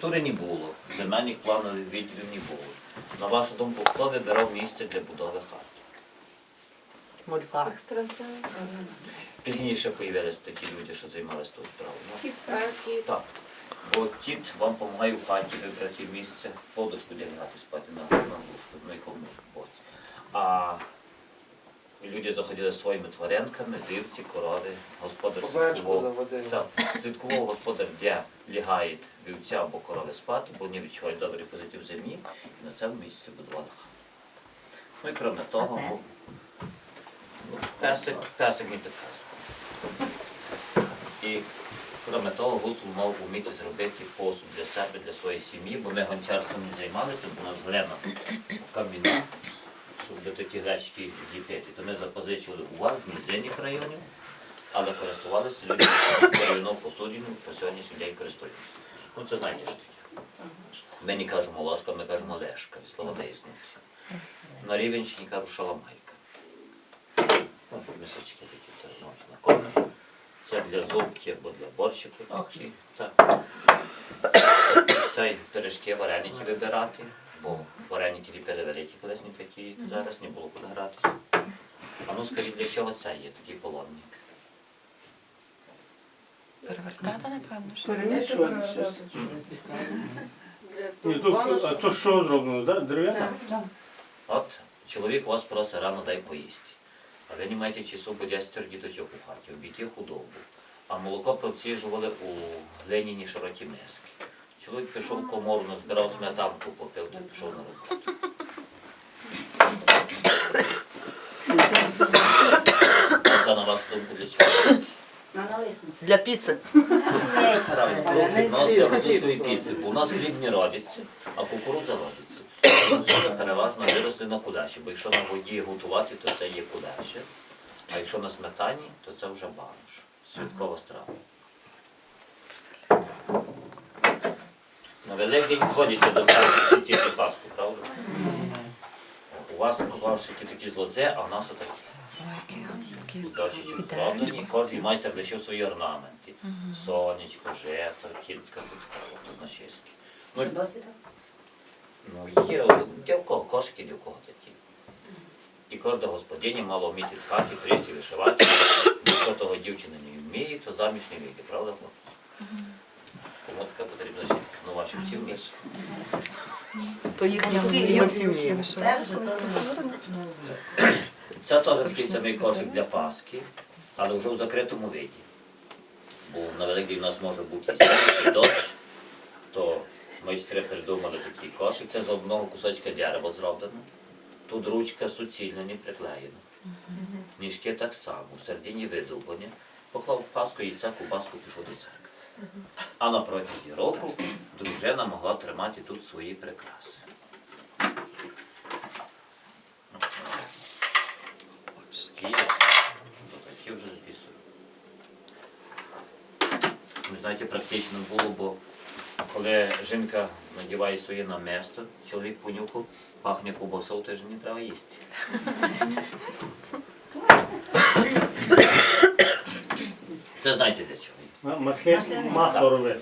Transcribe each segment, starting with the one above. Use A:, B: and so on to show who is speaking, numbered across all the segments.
A: Тури не було, земельних планових відділів не було. На вашу думку, хто вибирав місце для будови хати?
B: Мольфар.
A: Пізніше появилися такі люди, що займалися тою справою. Ну, Так. Бо тіт вам допомагає в хаті вибрати місце, подушку де лягати спати на, на лужку, на якому боці. А люди заходили своїми тваринками, вівці, корови, господар слідкував. Так, слідкував господар, де лягають вівця або корови спати, бо вони відчувають добрий позитив землі, і на цьому місці будували хату. Ну і крім того, ну, песик, песик не підказує. І крім того, гусул мав вміти зробити посуд для себе, для своєї сім'ї, бо ми гончарством не займалися, бо у нас глина кам'яна, щоб до такі речки діпити. То ми запозичили у вас з низинних районів, але користувалися люди дерев'яну посудину, по сьогоднішній день користуємося. Ну це знаєте що таке. Ми не кажемо ложка, ми кажемо лешка, від слова різниці. На Рівенщині кажуть шаламайка. Ну, мисочки такі, це ну, знакоме. Це для зубки або для борщику. такі, Так. Це пиріжки, вареники вибирати, бо вареники ліпили великі колись не такі, зараз не було куди гратися. А ну скажіть, для чого це є такий полонник?
B: Перевертати, напевно, що.
C: Перемішувати щось.
D: Ні, то, а то що зроблено, да? дерев'яна?
A: От чоловік вас просить рано дай поїсти. А ви не маєте часу, бо 10 діточок у хаті, обійти худобу. А молоко проціжували у глиняні широкі миски. Чоловік пішов в комору, назбирав сметанку, попив та пішов на роботу. Це на вашу думку для чого?
B: Для піци.
A: У нас для французької піци, бо у нас хліб не родиться, а кукурудза родиться. Французи переважно виросли на кудаші, бо якщо на воді готувати, то це є кудаші. А якщо на сметані, то це вже банош. Святкова страва. На Великдень ходите до церкви святити Пасху, правда? У вас коваршики такі з лозе, а в нас отакі. Дощечок зроблені, кожен майстер лишив свої орнаменти. Сонечко, жето, кінська кутка, тут на шістки.
E: Що досі?
A: Ну, є, кого кошики, де в кого такі. І кожна господиня мала вміти в хаті прийти вишивати. Якщо того дівчина не вміє, то заміж не вийде, правда, хлопці? Кому така потрібна жінка? Ну, ваші всі вміють.
B: То їх не всі, і ми всі
E: Це
B: вміємо.
A: Це теж такий самий кошик для Пасхи, але вже в закритому виді. Бо на Великдень у нас може бути і сніг, і дощ, то майстри придумали такий кошик. Це з одного кусочка дерева зроблено. Тут ручка суцільно не приклеєна. Ніжки так само, у середині видовбані. Поклав паску, яйця, кубаску, пішов до церкви. А на протязі року дружина могла тримати тут свої прикраси. Ви знаєте, практично було, бо коли жінка надіває своє наместо, чоловік понюхав, пахне кубасою, теж не треба їсти. Це знаєте для чого?
D: Масле, масло робити.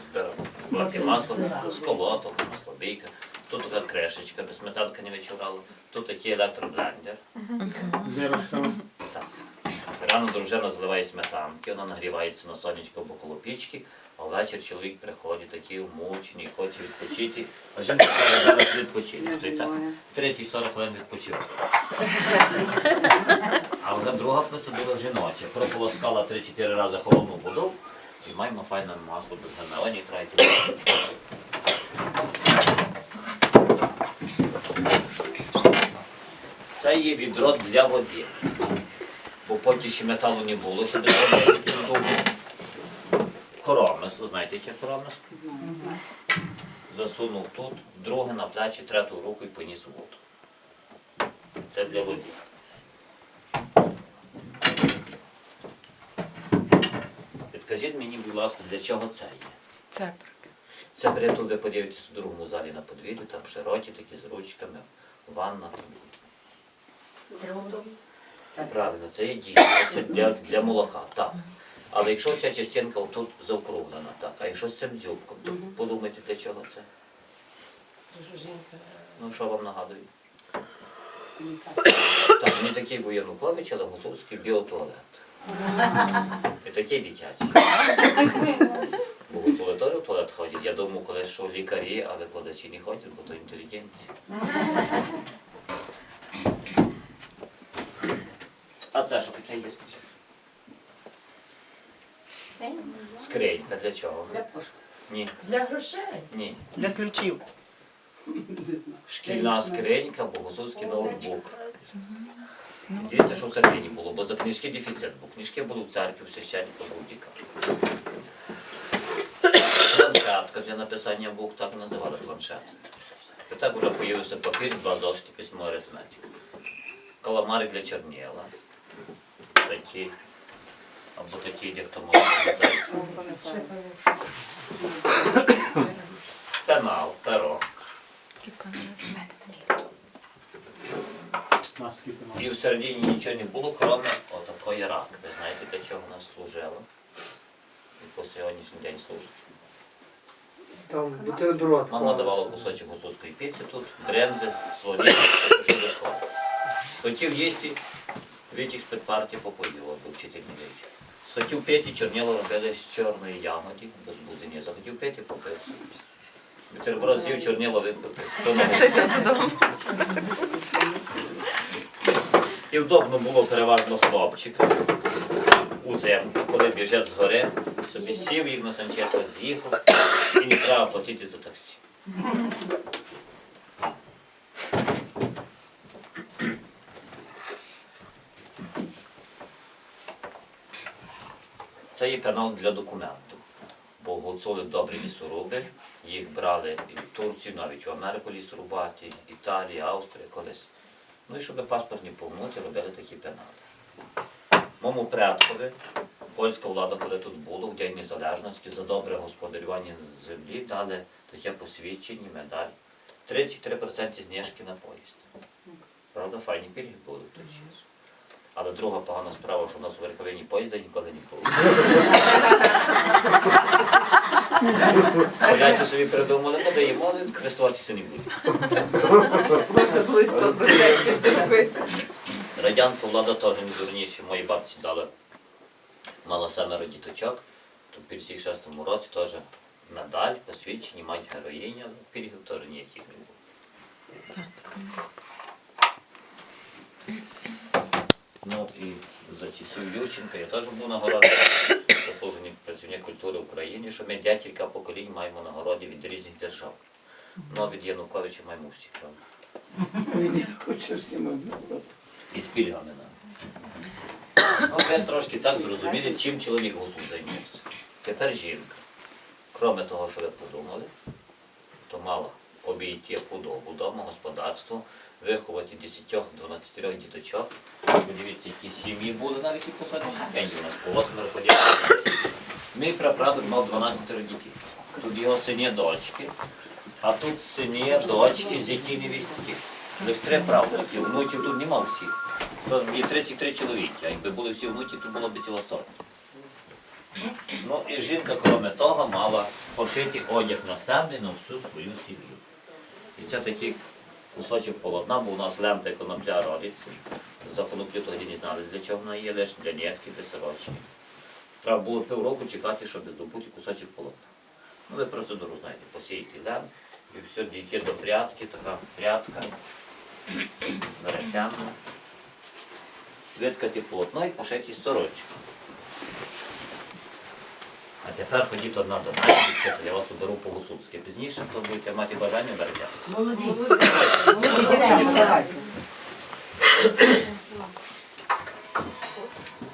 A: Масло з колоток, маслобійка. Тут така крешечка, без сметанка не вечорала. Тут такий електроблендер. Так. Рано дружина заливає сметанки, вона нагрівається на сонечко або коло пічки, а ввечері чоловік приходить такий вмучений, хоче відпочити. А жінка каже, зараз відпочинеш. Й так 30-40 хвилин відпочив. А вже друга процедура жіноча. Прополоскала 3-4 рази холодну воду і маємо файне масло без гамелені трайте. Це є відро для води бо потім ще металу не було, щоб. Коромисло, знаєте, яке коромисло? Засунув тут, друге на плечі, третю руку і поніс воду. Це для води. Підкажіть мені, будь ласка, для чого це є?
B: Це
A: Це притул, ви подивитесь у другому залі на подвір'ю, там широкі такі з ручками, ванна там. Правильно, це є дійсно, це для, для молока. Так. Але якщо ця частинка отут заокруглена, так, а якщо з цим дзюбком, то подумайте, для чого це?
F: Це ж жінка.
A: Ну, що вам нагадує? Так, не такий був Янукович, але гуцульський біотуалет. І такий дитячий. Бо теж в туалет ходять. Я думаю, коли що лікарі, а викладачі не ходять, бо то інтелігенція. А це що таке є, скажи? Скринька для чого?
E: Для пошти.
A: Ні,
F: Для грошей.
A: ні.
B: Для ключів.
A: Шкільна скринька, бо гуцульський ноутбук. Дивіться, що в середині було, бо за книжки дефіцит, бо книжки були в церкві, у священника був діка. Планшетка для написання букв, так називали планшет. І так вже появився папір, два зошити, письмо арифметика. Каламари для чорніла. Такі. Або такі, як.
F: Ще пам'ятаю.
A: Пенал, перо.
D: Маски тримали.
A: І в середині нічого не було, крім отакої раки. Ви знаєте, для чого вона служила? І по сьогоднішній день служить.
C: Там бутерброд.
A: Мама давала кусочок гуцульської піци тут, брензи, солоні, пішов до школи. Хотів їсти, витяг з-під партії попоїв, або вчитель не витяг. Схотів пити, чорніло робили з чорної ягоді, без бузині. Захотів пити, попив. Бутерброд з'їв, чорніло
B: додому.
A: І вдобно було переважно хлопчика у землю, коли біжать з гори, собі сів їх на санчето, з'їхав і не треба платити за таксі. Це є канал для документів. Бо гуцули добрі лісоруби, їх брали і в Турцію, навіть в Америку лісорубати, Італія, Австрія колись. Ну і щоб паспорт не помнути, робили такі пенали. Моєму предкові польська влада, коли тут було, в День Незалежності, за добре господарювання землі дали таке посвідчення, медаль. 33% знижки на поїзд. Правда, файні пільги були в той час. Але друга погана справа, що в нас у Верховині поїзда ніколи не було. Поляки собі придумали, ми даємо, користуватися не будуть.
F: Можна було і 100% зробити.
A: Радянська влада теж не дурніше. Моїй бабці дали мало семеро діточок, то в 56-му році теж медаль, посвідчені, мать героїня, але пільгів теж ніяких не було. Ну і за часів Ющенка я теж був нагородний заслужений працівник культури України, що ми декілька поколінь маємо нагороди від різних держав. Ну, а від Януковича маємо всі, правда? І з пільгами нам. Ну, ви трошки так зрозуміли, чим чоловік гусул займався. Тепер жінка. Кроме того, що ви подумали, то мала обійти худобу вдома, господарство, виховати 10-12 діточок. Подивіться, які сім'ї були навіть і по сьогоднішній день. У нас по восьмеро ходять. Мій прапрадок мав 12 дітей. Тут його сині дочки, а тут сині дочки з дітей невістки. Лише три правнуки, внуків тут нема всіх. То є 33 чоловіки, а якби були всі внуки, то було б ціла сотня. Ну і жінка, крім того, мала пошити одяг на себе на всю свою сім'ю. І це такий кусочок полотна, бо у нас лента конопля родиться. За коноплю тоді не знали, для чого вона є, лише для нітки, для сорочки. Треба було півроку чекати, щоб здобути кусочок полотна. Ну ви процедуру знаєте, посіяти лен, і все, дійти до прядки, така прядка, беретянка. Виткати полотно і пошити сорочку. А тепер ходіть одна до мене, дівчата, я вас уберу по гуцульськи. Пізніше, хто будете мати бажання, берете.
E: Молоді.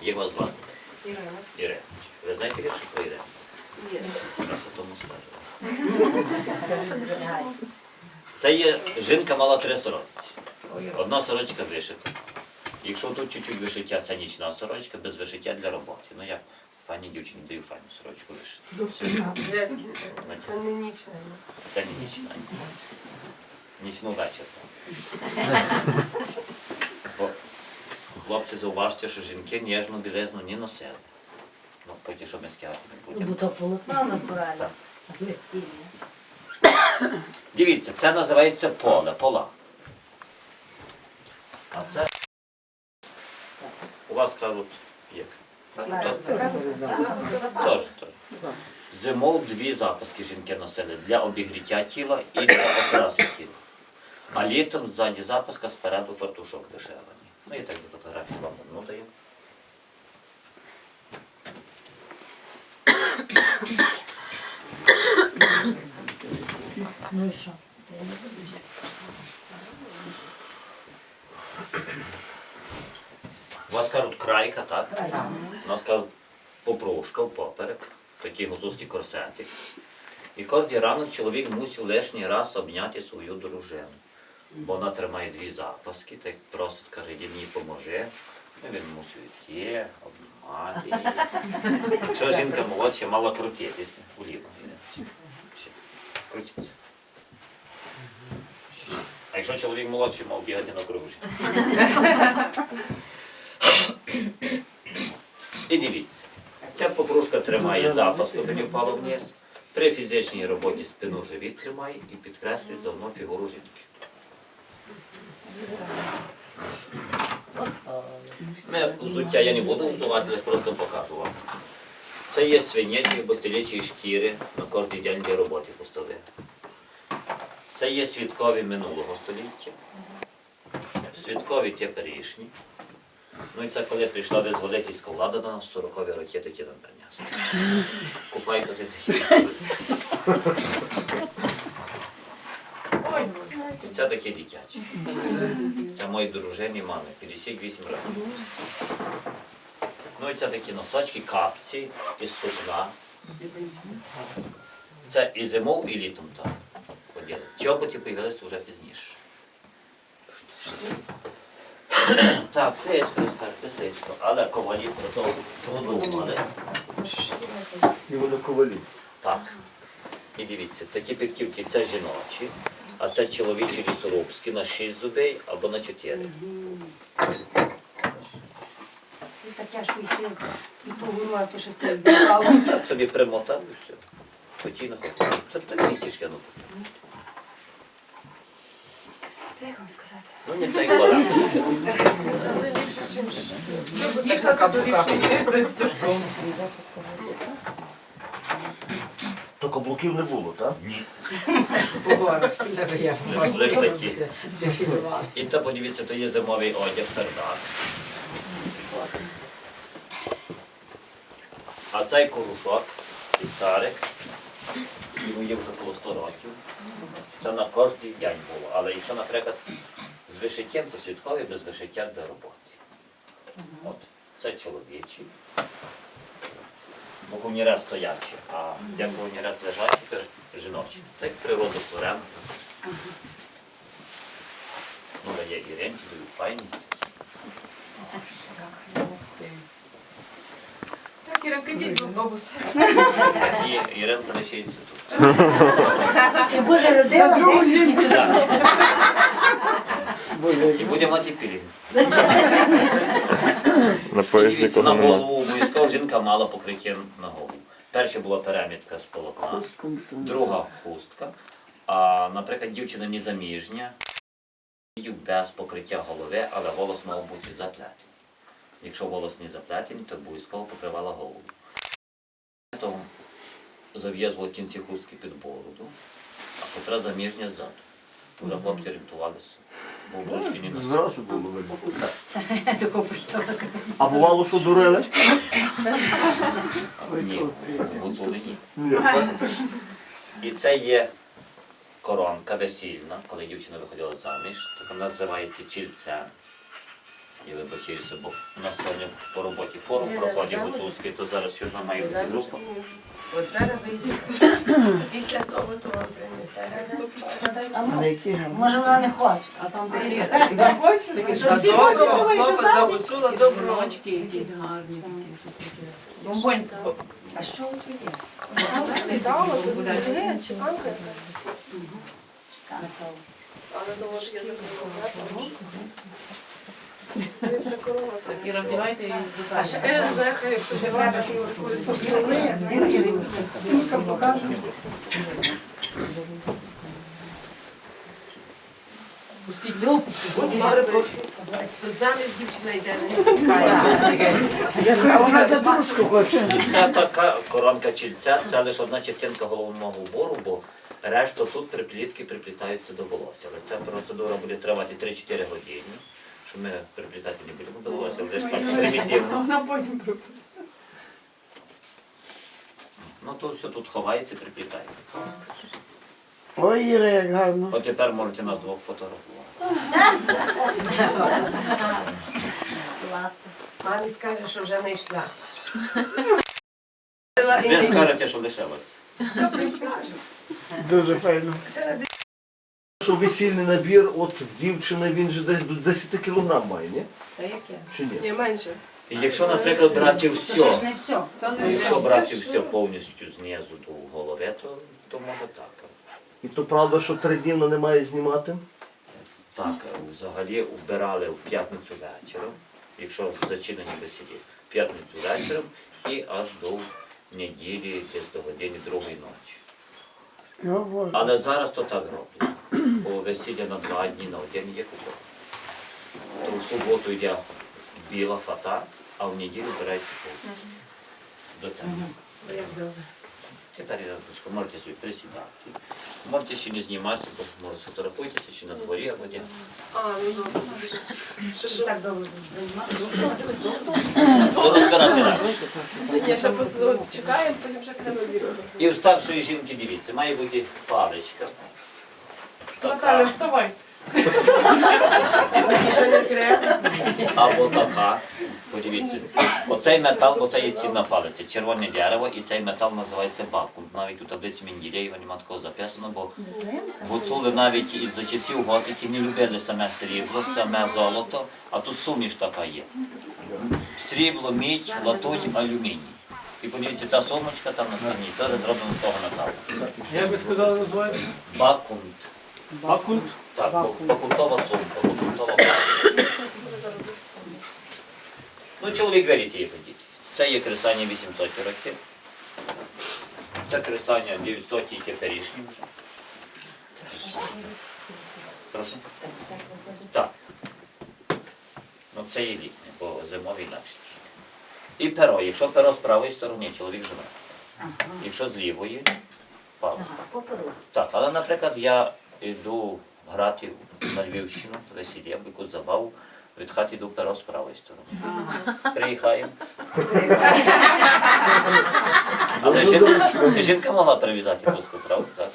A: Як вас звати?
F: Ірина.
A: Ірина. Ви знаєте вірші про Ірину?
F: Є.
A: Раз тому скажу. Це є жінка мала три сорочці. Одна сорочка вишита. Якщо тут чуть-чуть вишиття, це нічна сорочка, без вишиття для роботи. Ну я пані дівчині даю файну сорочку.
F: Де- Це не нічне.
A: Це не нічна. Нічну вечір. Бо хлопці зауважте, що жінки ніжну білизну не носили. Ну, по ті, що ми скигаємо.
E: Ну, Бо то полотно натуральне.
A: Так.
E: А ви ні.
A: Дивіться, це називається поле, пола. А це у вас кажуть як? Тож. Зимов дві запаски жінки носили для обігріття тіла і для окраси тіла. А літом ззаді запаска спереду фартушок вишивані. Ну і так до фотографії вам одну даю.
E: Ну і що?
A: У вас кажуть крайка, так? У нас кажуть попрошка впоперек, такий гуцульський корсетик. І кожен ранок чоловік мусив лишній раз обняти свою дружину. Бо вона тримає дві запаски, так просить, каже, іди мені поможи. Ну, він мусив йти, обнімати її. Якщо жінка молодша, мала крутитися уліво. Крутиться. А якщо чоловік молодший, мав бігати на кружі. І дивіться, ця попружка тримає запас, щоб не впало вниз. При фізичній роботі спину живіт тримає і підкреслює заодно фігуру жінки. Ми взуття я не буду взувати, лише просто покажу вам. Це є свинячі або стелячі шкіри на кожен день для роботи постоли. Це є свідкові минулого століття, свідкові теперішні. Ну і це коли прийшла визволительська влада до нас, 40-ві роки тоді нам принесли. Купайте ти такі. І це такі дитячі. Це мої дружині мами, 58 років. Ну і це такі носочки, капці із сукна. Це і зимов, і літом так. ходили. Чоботи появилися вже пізніше. Так, стеєчко, скажете, стеєчко. Але ковалі про то продумали.
C: І вони ковалі.
A: Так. І дивіться, такі підківки це жіночі, а це чоловічі лісорубські на 6 зубей або на 4.
E: Так тяжко йти і то ще стоїть.
A: Так собі примотав і все. Хотіно, хотіно. Це такі кішки, ну.
B: Як вам сказати?
A: Ну, не так балакати.
F: Їх на каблуках.
G: То каблуків не було, так?
A: Ні.
F: Я
A: Вже ж такі. І то подивіться, то є зимовий одяг сардак. А цей корушок, ліхтарик, йому є вже коло 100 років. Це на кожен день було. Але якщо, наприклад, з вишиттям, то святковий без вишиття до роботи. От, це чоловічий. Бо гунірет стоячий, а як гунірет лежачий, то ж жіночий. Так природу творемо. Ну, да є і ренці, дають файні.
F: Так, Іринка, йдіть в автобус.
A: І Іринка лишається тут.
E: І буде родила десь.
A: І буде мати пілінг.
H: На поїзді
A: на голову обов'язково жінка мала покриття на голову. Перша була перемітка з полотна, друга хустка. А, наприклад, дівчина незаміжня, без покриття голови, але волос мав бути заплетений. Якщо волос не заплетений, то обов'язково покривала голову. То зав'язували кінці хустки під бороду, а котра заміжня ззаду. Вже хлопці орієнтувалися, бо брошки не носили.
G: Зразу було видно.
E: Представити.
G: А бувало, що дурили?
A: Ні, гуцули ні.
G: Ні.
A: І це є коронка весільна, коли дівчина виходила заміж, так вона називається чільцем. І вибачаюся, бо у нас сьогодні по роботі форум проходить гуцульський, то зараз що вона має бути група.
F: От зараз вийдете. Після того то вам принесе.
E: А
C: які.
E: Може вона не хоче.
F: А там такі доброго хлопа загуцула доброго.
I: Рочки якісь гарні такі, щось таке. Бомбонь.
E: А що тут є?
I: Так, і роздівайте і
F: А ще
I: духайте.
F: я знаю, хто
E: Треба ж його використовувати. Тільки покажу.
I: Пустіть люп.
F: Заміж дівчина йде, не.
C: А вона за дружку хоче.
A: Це така коронка чільця, це лише одна частинка головного убору, бо решта тут приплітки приплітаються до волосся. Але ця процедура буде тривати 3-4 години. Що ми приплітати не будемо до волосся, вже так примітивно.
I: Вона потім
A: Ну то все тут ховається, приплітається.
C: Ой, Іра, як гарно.
A: От тепер можете нас двох фотографувати.
F: Мамі скаже, що вже не йшла.
A: Ви скажете, що лишилось.
C: Дуже файно.
G: Що весільний набір, от в дівчини він же десь до 10 кілограм має, ні?
I: Та яке?
G: Чи ні?
F: Ні, менше.
A: І якщо, наприклад, брати все,
E: ж не все.
A: то якщо брати все повністю знизу до голови, то, то може так.
G: І то правда, що три дні вона не має знімати?
A: Так, взагалі вбирали в п'ятницю вечором, якщо зачинені весілі, в п'ятницю вечором і аж до неділі, десь до години другої ночі. Але зараз то так роблять. Бо весілля на два дні на один є купон. То в суботу йде біла фата, а в неділю беруть купон. До центру.
F: Як добре.
A: Тепер Іриночка, можете собі присідати. Можете ще не знімати, бо може сфотографуйтеся ще на дворі або де.
F: А, ну добре. Що, що?
E: Так довго займати.
F: Ні, ще просто чекаємо, потім прямо відео.
A: І у старшої жінки дивіться, має бути паличка.
I: Наталя, вставай.
A: Або така. Подивіться. Оцей метал, бо це є цінна палиця, червоне дерево, і цей метал називається бакум. Навіть у таблиці Менделєєва немає такого записано, бо гуцули навіть із-за часів готики не любили саме срібло, саме золото, а тут суміш така є. Срібло, мідь, латунь, алюміній. І подивіться, та сумочка там на стороні теж зроблена з того металу.
D: Як ви сказали, називається?
A: Бакунт.
D: Бакунт.
A: Так, бакунтова сумка, бакунтова. Ну, чоловік вірить її ходіть. Це є кресання 800 років. Це кресання 900 і теперішні вже. Прошу. Так. Ну це є літнє, бо зимовий інакше. І перо. Якщо перо з правої сторони, чоловік живе. Якщо з лівої, палець.
E: Ага, поперу.
A: Так, але, наприклад, я йду грати на Львівщину, весілля, в якусь забаву, від хати йду перо з правої сторони. Приїхаємо. Але жінка, жінка могла прив'язати хустку, правда? Так.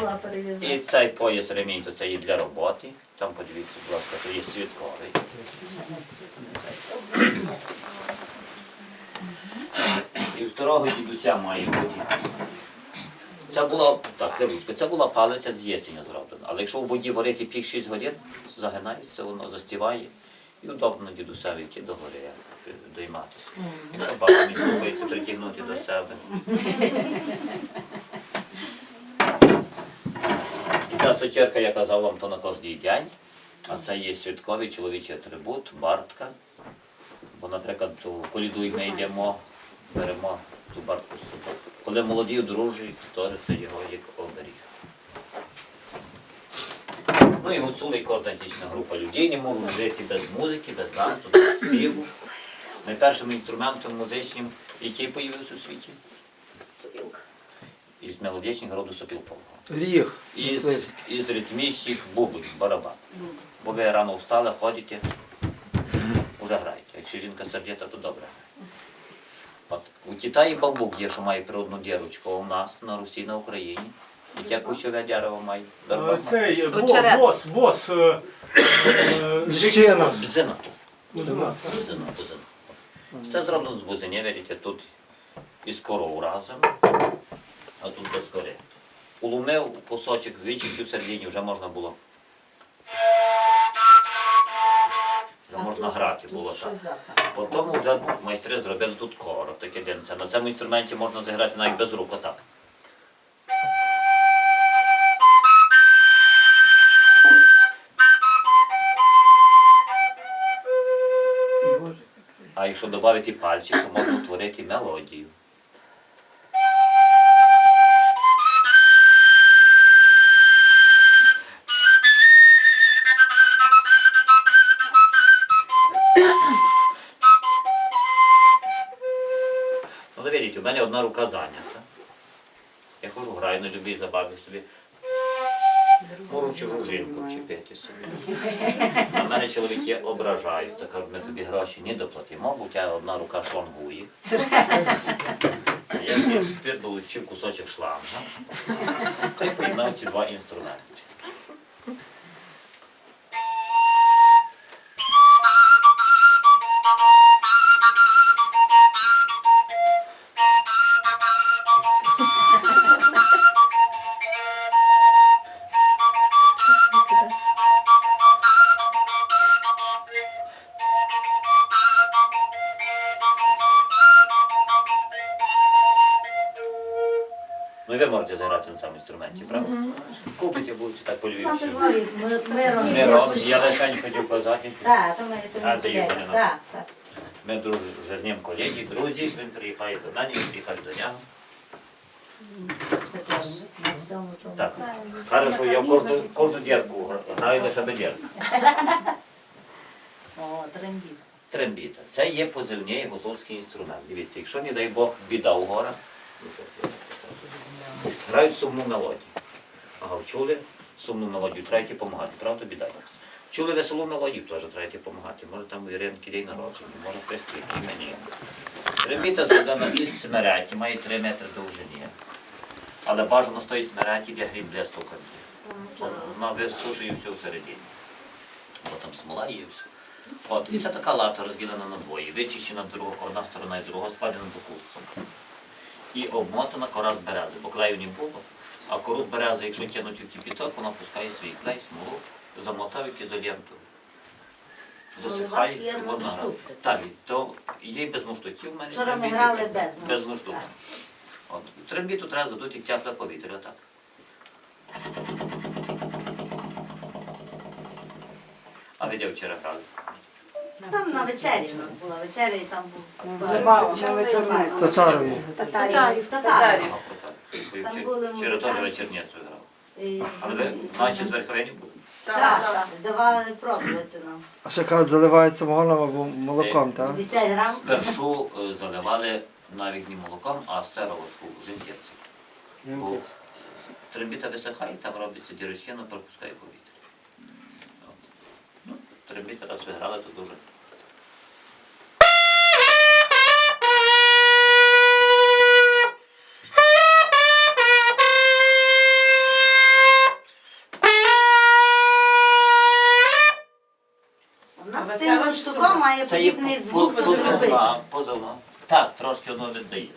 E: Була перев'язана.
A: І цей пояс ремінь, то це і для роботи. Там подивіться, будь ласка, то є свідковий. І у старого дідуся має бути. Це була так, левучка, це була палиця з єсеня зроблена. Але якщо в воді варити пік 6 годин, загинається, воно застіває. І удобно дідусеві йти до гори дойматися. Якщо баба не слухається, притягнути до себе. І та сотірка, я казав вам, то на кожний день. А це є святковий чоловічий атрибут, бартка. Бо, наприклад, у коліду ми йдемо, беремо цю бартку з собою. Коли молоді одружуються, теж це його як оберіг. Ну і гуцули, і кожна етнічна група людей не можуть жити без музики, без танцю, без співу. Найпершим інструментом музичним, який появився у світі,
E: Сопілка.
A: із мелодичних роду сопілкового.
C: Ріг.
A: Із, із ритмічних бубонів, барабан. Бо ви рано встали, ходите, вже граєте. Якщо жінка сердита, то добре. У Китаї бамбук є, що має природну дірочку, а у нас на Русі, на Україні. Яке кущове дерево має?
D: Е, е, бос,
F: Очерет.
D: бос, бос. е, е,
C: Ліщина.
A: Бзина.
D: Бузина.
A: Бузина, бузина. Все зроблено з бузини, видите, тут із коров разом, а тут без кори. Уломив кусочок, вичистив середині, вже можна було. на граті було так. Потім вже майстри зробили тут корок, таке дивиться. На цьому інструменті можна зіграти навіть без рук, отак. А якщо додати пальчик, то можна утворити мелодію. Одна рука зайнята. Я хожу, граю на любій забаві собі. Можу чужу жінку вчепити собі. На мене чоловіки ображаються, кажуть, ми тобі гроші не доплатимо, бо у тебе одна рука шлангує. Я тепер долучив кусочок шланга. Та й поєднав ці два інструменти. Правда? Купите, будете так по
E: нас у
A: Львівську.
E: дворі миром.
A: Не роб, я лише не хотів казати.
E: Так, то ми
A: А.
E: Так, так.
A: Ми друж, вже з ним колеги, друзі, він приїхає до мене, він приїхає до нього.
E: Також на всьому чому.
A: Так. Хорошо, я кожну, кожну дірку гра- граю лише до дірки.
E: О, трендів.
A: Трембіта. Це є позивний гусовський інструмент. Дивіться, якщо, не дай Бог, біда у горах, грають сумну мелодію. Ага, вчули сумну мелодію, треба допомагати, правда, біда. Вчули веселу мелодію, теж треба допомагати. Може там Іринки день народження, може хрестити, імені. Трембіта зроблена із смереті, має 3 метри довжини. Але бажано з тої смереті, де гріб для стуканки. Вона висушує все всередині. Бо там смола є і все. От, і це така лата розділена на двоє, вичищена друга, одна сторона і друга, складена до кубцем. І обмотана кора з берези, бо клею не було. А кору берези, якщо тягнуть у кипіток, вона пускає свій клей, смолу, замотав як ізоленту.
E: Ну,
A: Засихає,
E: є
A: і грати. Так, то є і без муштуків в мене.
E: Вчора ми грали без
A: Без муштука. От. Трембіту треба задути тепле повітря, так. А ви де вчора грали?
E: Там на вечері у нас була вечеря і там був.
C: Забава на вечорниці.
E: Татарів. Татарів.
F: Татарів.
E: Там були
A: Вчора теж
E: музиканти.
A: грав.
E: І-
A: Але ви наші з Верховені були?
E: Так, так, давали пробувати нам.
H: А ще кажуть, заливають самогоном або молоком, так?
E: 50 грам.
A: Спершу е, заливали навіть не молоком, а сироватку, жінтєцю. Бо трембіта висихає, там робиться дірочина, пропускає повітря. От. Ну, трембіта раз виграли, то дуже.
E: З штуком має
A: Це є
E: подібний
A: по-
E: звук
A: по-
E: зробити.
A: позовна, позовна. Так, трошки воно віддає.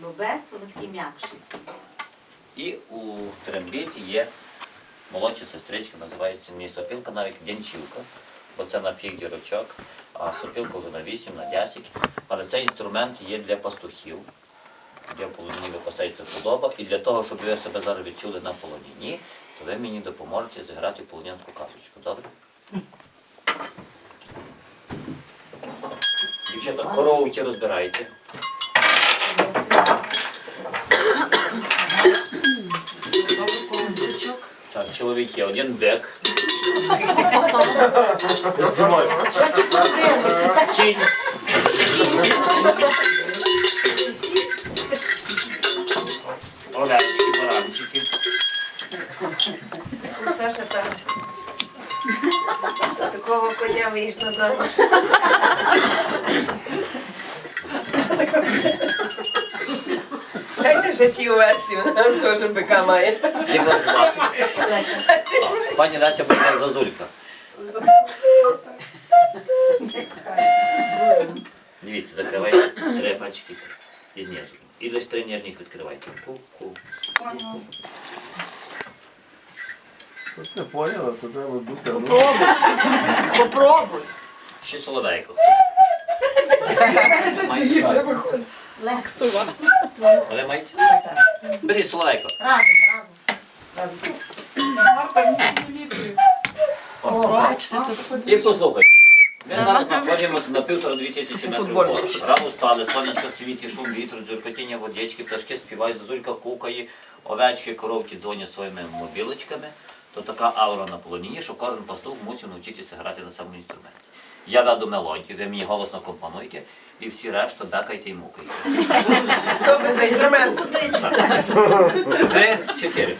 E: Бо без такий м'якший.
A: І у трембіті є молодша сестричка, називається не сопілка, навіть денчівка, бо це на п'ять дірочок, а сопілка вже на 8, на 10. Але цей інструмент є для пастухів, для полоні випасається худоба. І для того, щоб ви себе зараз відчули на полоніні, то ви мені допоможете зіграти полонянську казочку, добре? Дівчата, корову ті розбирайте. Так, чоловіки, один бек. Кінь. Овечки, баранчики.
F: Це ще так. За такого коня вийшла заміж. Дайте ще ті версію, нам теж бика має.
A: Як вас звати? Пані Леся буде Зазулька. Дивіться, закривайте три пальчики із низу. І лише три нижніх відкривайте. Ку-ку.
G: От не поняла, то треба бути. ну.
F: Попробуй.
A: Ще соловейко.
E: Лексова.
A: Але маєте? Беріть соловейко.
E: Разом, разом.
A: О, І послухайте. Ми зараз знаходимося на півтора-дві тисячі метрів вгору. Рано встали, сонечко світить, шум вітру, дзюркотіння водички, пташки співають, зозулька кукає, овечки, коровки дзвонять своїми мобілочками. То така аура на полоніні, що кожен пастух мусив навчитися грати на цьому інструменті. Я веду мелодію, ви мені голосно компонуєте, і всі решта бекайте і мукайте.
F: Хто без інструмент?
A: Три, чотири.